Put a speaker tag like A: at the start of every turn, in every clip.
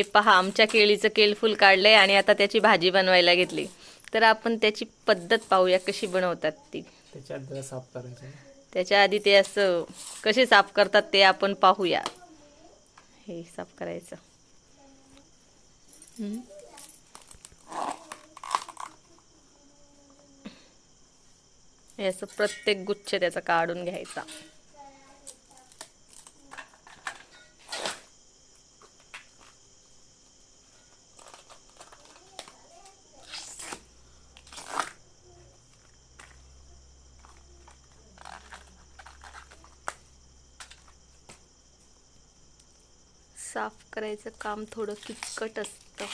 A: हे पहा आमच्या केळीचं केलफूल काढलंय आणि आता त्याची भाजी बनवायला घेतली. तर आपण त्याची पद्धत पाहूया कशी बनवतात ती.
B: त्याच्यात जरा साफ करायचं
A: त्याच्या आधी ते असं कसे साफ करतात ते आपण पाहूया. हे साफ करायचं. हे असं प्रत्येक गुच्छ त्याचा काढून घ्यायचा. साफ करायचं काम थोडं किचकट असतं.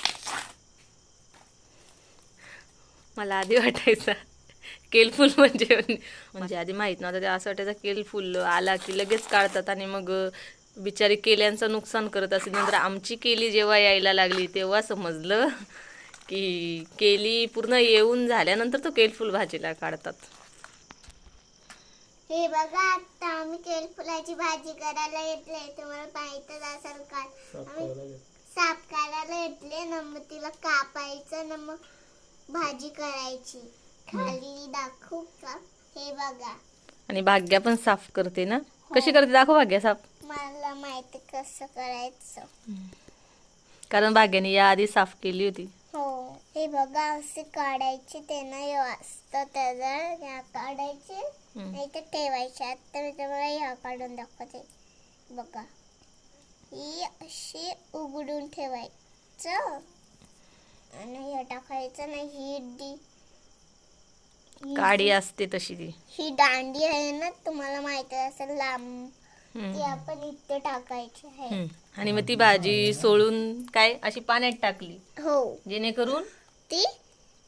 A: मला आधी वाटायचं केलफुल म्हणजे म्हणजे आधी माहीत नव्हतं ते असं वाटायचं केलफुल आला की लगेच काढतात आणि मग बिचारी केल्यांचं नुकसान करत असेल नंतर आमची केली जेव्हा यायला लागली तेव्हा समजलं की केली पूर्ण येऊन झाल्यानंतर तो केलफुल भाजीला काढतात.
C: हे बघा आता आम्ही केळफुलाची भाजी करायला घेतले तुम्हाला माहितच असेल
B: साफ
C: आम्ही. साफ करायला घेतले ना मग तिला कापायचं ना मग भाजी करायची. खाली दाखवू का? हे बघा.
A: आणि भाग्या पण साफ करते ना? कशी करते? दाखव भाग्या साफ.
C: मला माहिती कसं करायचं.
A: कारण भाग्याने या आधी साफ केली होती.
C: हो. हे बघा असे काढायचे ते ना हे असतं त्याला ह्या काढायचे.
A: हम्म.
C: नाही तर ठेवायचे. आता मी तुम्हाला ह्या काढून दाखवते. बघा. ही अशी उघडून ठेवायचं. आणि हे टाकायचं ना ही डी.
A: काडी असते तशी ती.
C: ही दांडी आहे ना तुम्हाला माहिती असेल लांब.
A: हम्म.
C: ती आपण इथे टाकायची आहे.
A: हम्म. आणि मग ती भाजी सोडून काय अशी पाण्यात टाकली.
C: हो.
A: जेणेकरून
C: ती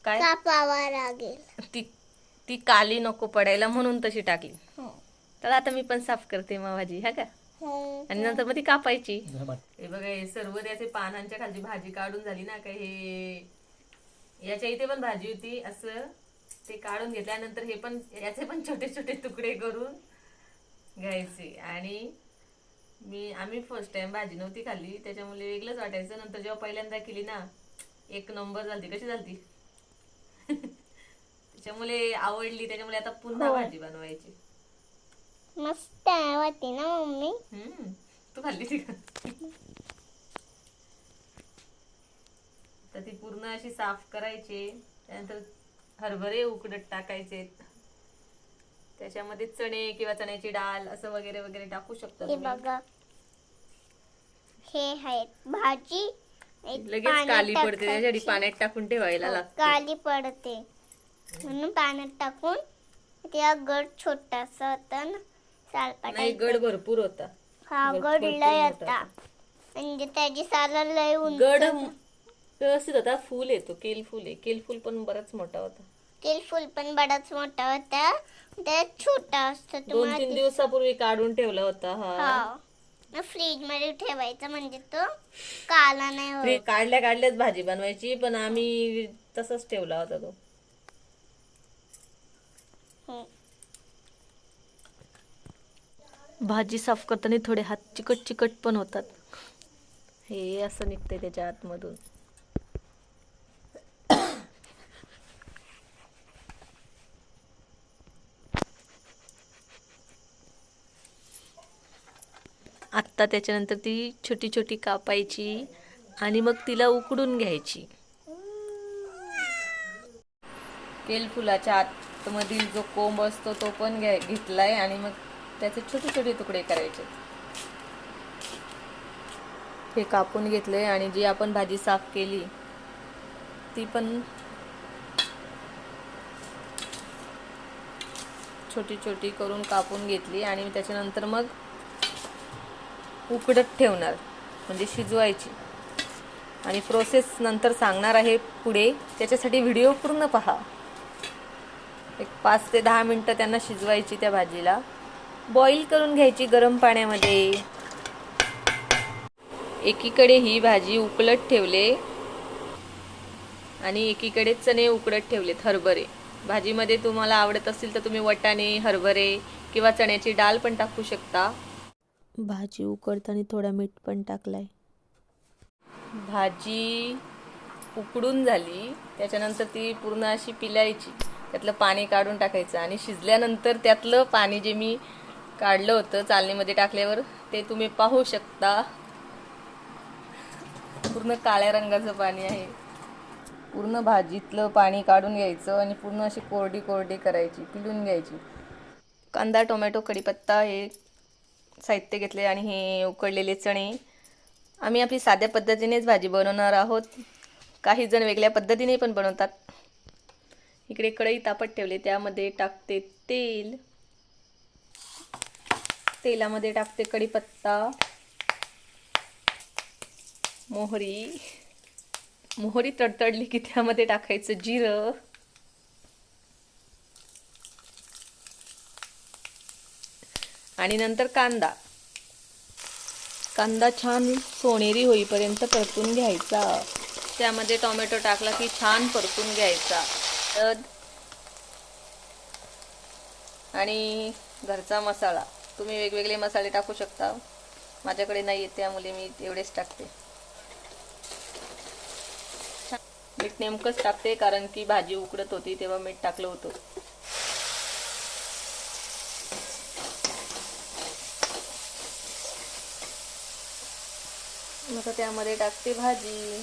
A: काय?
C: कापावा लागेल.
A: ती ती काली नको पडायला म्हणून तशी टाकली.
C: हो.
A: तर आता मी पण साफ करते मग भाजी हा का?
C: हो.
A: आणि नंतर मग ती कापायची. हे बघा हे सर्व त्याचे पानांच्या खालची भाजी काढून झाली ना का हे याच्या इथे पण भाजी होती असं ते काढून घेतल्यानंतर हे पण याचे पण छोटे छोटे तुकडे करून घ्यायचे. आणि मी आम्ही फर्स्ट टाइम भाजी नव्हती खाल्ली. त्याच्यामुळे वेगळंच वाटायचं. नंतर जेव्हा पहिल्यांदा केली ना एक नंबर झाली कशी झाली त्याच्यामुळे आवडली. त्याच्यामुळे आता पुन्हा
C: हो.
A: भाजी बनवायची.
C: मस्त होती ना मम्मी?
A: हम्म. तू खाल्ली ती का? तर ती पूर्ण अशी साफ करायची. त्यानंतर हरभरे उकडत टाकायचे त्याच्यामध्ये चणे किंवा चण्याची डाळ असं वगैरे वगैरे टाकू शकता
C: हे
A: तुम्ही.
C: बघा. हे आहेत. भाजी एक
A: लगेच
C: पाण्यात
A: काली पडते. त्याच्यासाठी
C: टाकायची.
A: पाण्यात टाकून ठेवायला
C: हो,
A: लागते.
C: काली पडते. म्हणून पाण्यात टाकून त्या गड छोटासा होता ना सालपाटा
A: नाही गड भरपूर होता.
C: हा
A: गड
C: गड
A: भरपूर
C: लय
A: मोठा
C: होता. म्हणजे त्याची साला लय उंच
A: गड व्यवस्थित होता. फुल येतो. केल फुल आहे. केल फुल पण बराच मोठा होता.
C: तेल फुल पण बराच मोठा होता. ते छोटा असतो
A: दोन
C: तुम्हाला
A: तीन दिवसापूर्वी काढून ठेवला होता हा.
C: हा. फ्रीजमध्ये ठेवायचा म्हणजे तो काला नाही
A: फ्री
C: होत.
A: काढल्या काढल्याच भाजी बनवायची पण आम्ही तसंच ठेवला होता तो.
C: हम्म.
A: भाजी साफ करताना थोडे हात चिकट चिकट पण होतात. हे असं निघतंय त्याच्या आतमधून. आत्ता त्याच्यानंतर ती छोटी छोटी कापायची आणि मग तिला उकडून घ्यायची. केल फुलाच्या आतमधील जो कोंब असतो तो पण घ्या घेतलाय आणि मग त्याचे छोटे छोटे तुकडे करायचे. हे कापून घेतलंय आणि जी आपण भाजी साफ केली ती पण छोटी छोटी करून कापून घेतली आणि त्याच्यानंतर मग उकडत ठेवणार म्हणजे शिजवायची. आणि प्रोसेस नंतर सांगणार आहे पुढे त्याच्यासाठी व्हिडिओ पूर्ण पहा. एक पाच ते दहा मिनटं त्यांना शिजवायची त्या भाजीला. बॉईल करून घ्यायची गरम पाण्यामध्ये. एकीकडे ही भाजी उकळत ठेवले. आणि एकीकडे चणे उकडत ठेवलेत हरभरे. भाजीमध्ये तुम्हाला आवडत असेल तर तुम्ही वटाणे हरभरे किंवा चण्याची डाळ पण टाकू शकता. भाजी उकडताना थोडा मीठ पण टाकलाय. भाजी उकडून झाली. त्याच्यानंतर ती पूर्ण अशी पिलायची. त्यातलं पाणी काढून टाकायचं आणि शिजल्यानंतर त्यातलं पाणी जे मी काढलं होतं चालणीमध्ये टाकल्यावर ते तुम्ही पाहू शकता. पूर्ण काळ्या रंगाचं पाणी आहे. पूर्ण भाजीतलं पाणी काढून घ्यायचं आणि पूर्ण अशी कोरडी कोरडी करायची पिलून घ्यायची. कांदा टोमॅटो कढीपत्ता हे साहित्य घेतले आणि हे उकडलेले चणे. आम्ही आपली साध्या पद्धतीनेच भाजी बनवणार आहोत. काही जण वेगळ्या पद्धतीने पण बनवतात. इकडे कढई तापत ठेवले त्यामध्ये टाकते तेल. तेलामध्ये टाकते कढीपत्ता. मोहरी. मोहरी तडतडली की त्यामध्ये टाकायचं जिरं. आणि नंतर कांदा. कांदा छान सोनेरी होईपर्यंत परतून घ्यायचा. त्यामध्ये टोमॅटो टाकला की छान परतून घ्यायचा. हळद आणि घरचा मसाला. तुम्ही वेगवेगळे मसाले टाकू शकता. माझ्याकडे नाही येत त्यामुळे मी एवढेच टाकते. मीठ नेमकंच टाकते कारण की भाजी उकडत होती तेव्हा मीठ टाकलं होतं. आता त्यामध्ये टाकते भाजी.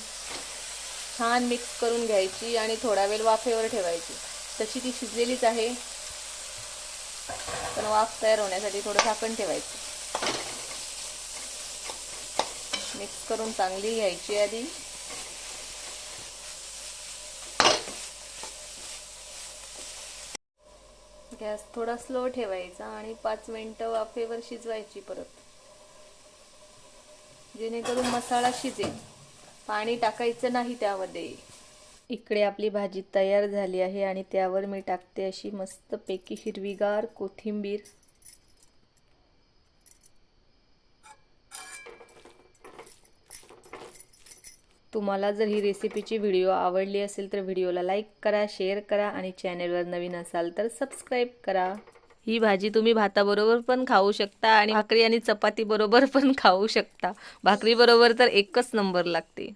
A: छान मिक्स करून घ्यायची आणि थोडा वेळ वाफेवर ठेवायची. तशी ती शिजलेलीच आहे. पण वाफ तयार होण्यासाठी थोडं झाकण ठेवायचं. मिक्स करून चांगली घ्यायची आधी. गॅस थोडा स्लो ठेवायचा आणि पाच मिनटं वाफेवर शिजवायची परत. जेणेकरून मसाला शिजेल. पाणी टाकायचं नाही त्यामध्ये. इकडे आपली भाजी तयार झाली आहे आणि त्यावर मी टाकते अशी मस्तपैकी हिरवीगार कोथिंबीर. तुम्हाला जर ही रेसिपीची व्हिडिओ आवडली असेल तर व्हिडिओला लाईक करा शेअर करा आणि चॅनेलवर नवीन असाल तर सबस्क्राईब करा. ही भाजी तुम्ही भाताबरोबर पण खाऊ शकता आणि भाकरी आणि चपाती बरोबर पण खाऊ शकता. भाकरी बरोबर तर एकच नंबर लागते.